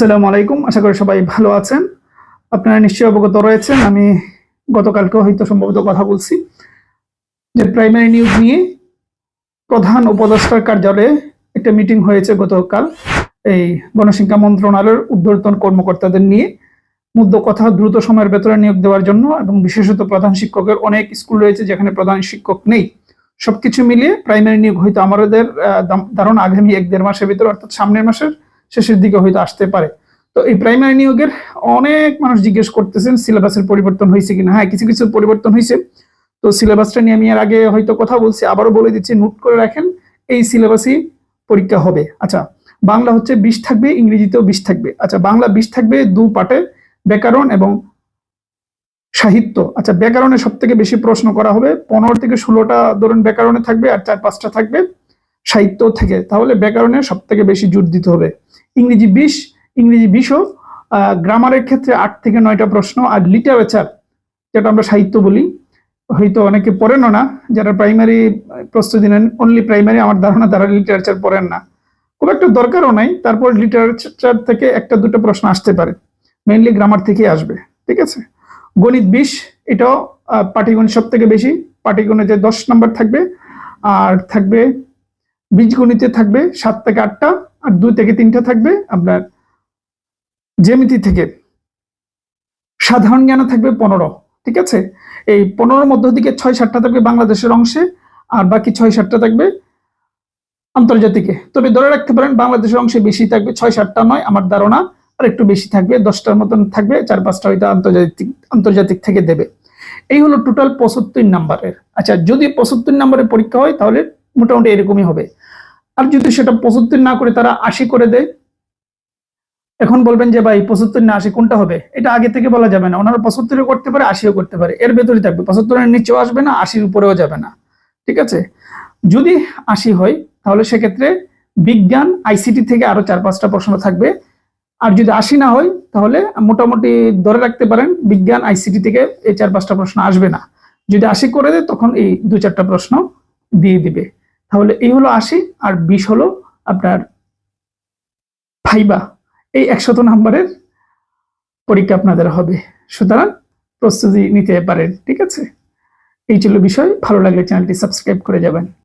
আসসালামু আলাইকুম। আশা করি সবাই ভালো আছেন। আপনারা নিশ্চয়ই অবগত রয়েছেন। আমি গতকালকে হয়তো সম্ভবত কথা বলছি যে প্রাইমারি নিয়োগ নিয়ে প্রধান উপদেষ্টার কার্যালয়ে একটা মিটিং হয়েছে গতকাল। এই গণশিক্ষা মন্ত্রণালয়ের ঊর্ধ্বতন কর্মকর্তাদের নিয়ে। মুদ্র কথা, দ্রুত সময়ের ভেতরে নিয়োগ দেওয়ার জন্য এবং বিশেষত প্রধান শিক্ষকের অনেক স্কুল রয়েছে যেখানে প্রধান শিক্ষক নেই। সবকিছু মিলিয়ে প্রাইমারি নিয়োগ হয়তো আমাদের ধারণা আগামী এক দেড় মাসের ভিতরে, অর্থাৎ সামনের মাসের শেষের দিকে হয়তো আসতে পারে। তো এই প্রাইমারি নিয়োগের অনেক মানুষ জিজ্ঞেস করতেছেন সিলেবাসের পরিবর্তন হয়েছে কিনা? হ্যাঁ কিছু কিছু পরিবর্তন হয়েছে। তো সিলেবাসটা নিয়ে আমি এর আগে হয়তো কথা বলছি, আবারও বলে দিচ্ছি নোট করে রাখেন, এই সিলেবাসই পরীক্ষা হবে। আচ্ছা বাংলা হচ্ছে বিশ থাকবে, ইংরেজিতেও বিশ থাকবে। আচ্ছা বাংলা বিশ থাকবে, দু পাটে ব্যাকরণ এবং সাহিত্য। আচ্ছা ব্যাকরণে সব থেকে বেশি প্রশ্ন করা হবে। পনেরো থেকে ষোলোটা ধরুন ব্যাকরণে থাকবে আর চার পাঁচটা থাকবে। সাহিত্য থেকে তাহলে ব্যাকরণে সব থেকে বেশি জোর দিতে হবে। ইংরেজি বিশ ইংরেজি বিশও গ্রামারের ক্ষেত্রে আট থেকে নয়টা প্রশ্ন আর লিটারেচার যেটা আমরা সাহিত্য বলি হয়তো অনেকে পড়েনও না যারা প্রাইমারি প্রস্তুতি নেন অনলি প্রাইমারি আমার ধারণা তারা লিটারেচার পড়েন না। খুব একটা দরকারও নাই তারপর লিটারেচার থেকে একটা দুটো প্রশ্ন আসতে পারে মেইনলি গ্রামার থেকে আসবে ঠিক আছে? গণিত বিশ এটাও আহ, পাটিগণিত সব থেকে বেশি পাটিগণিতে দশ নম্বর থাকবে আর থাকবে বীজগণিতে থাকবে সাত থেকে আটটা আর দুই থেকে তিনটা থাকবে আপনার জ্যামিতি থেকে। সাধারণ জ্ঞানে থাকবে পনেরো, ঠিক আছে? এই পনেরোর মধ্য থেকে ছয় সাতটা থাকবে বাংলাদেশের অংশে আর বাকি ছয় সাতটা থাকবে আন্তর্জাতিকে। তবে ধরে রাখতে পারেন বাংলাদেশের অংশে বেশি থাকবে ছয় সাতটা নয়, আমার ধারণা। আর একটু বেশি থাকবে, দশটার মতন থাকবে, চার পাঁচটা হয়তো আন্তর্জাতিক আন্তর্জাতিক থেকে দেবে। এই হলো টোটাল পঁচাত্তর নাম্বারের আচ্ছা যদি পঁচাত্তর নাম্বারের পরীক্ষা হয় তাহলে মোটামুটি এরকমই হবে। আর যদি সেটা পঁচাত্তর না করে তারা আশি করে দেয়, এখন বলবেন যে ভাই পঁচাত্তর না আশি কোনটা হবে? এটা আগে থেকে বলা যাবে না। ওনারা পঁচাত্তরে করতে পারে, আশিও করতে পারে। এর ভেতরে থাকবে। পঁচাত্তরের নিচেও আসবে না, আশির উপরেও যাবে না। ঠিক আছে? যদি আশি হয়, তাহলে সেক্ষেত্রে বিজ্ঞান, আইসিটি থেকে আরও চার পাঁচটা প্রশ্ন থাকবে। আর যদি আশি না হয়, তাহলে মোটামুটি ধরে রাখতে পারেন, বিজ্ঞান, আইসিটি থেকে এই চার পাঁচটা প্রশ্ন আসবে না। যদি আশি করে দেয়, তখন এই দু চারটা প্রশ্ন দিয়ে দিবে। তাহলে এই হলো আশি আর বিশ হলো আপনার ফাইবা এই একশত নাম্বারের পরীক্ষা আপনাদের হবে। সুতরাং প্রস্তুতি নিতে পারেন, ঠিক আছে? এই ছিল বিষয়। ভালো লাগলে চ্যানেলটি সাবস্ক্রাইব করে যাবেন।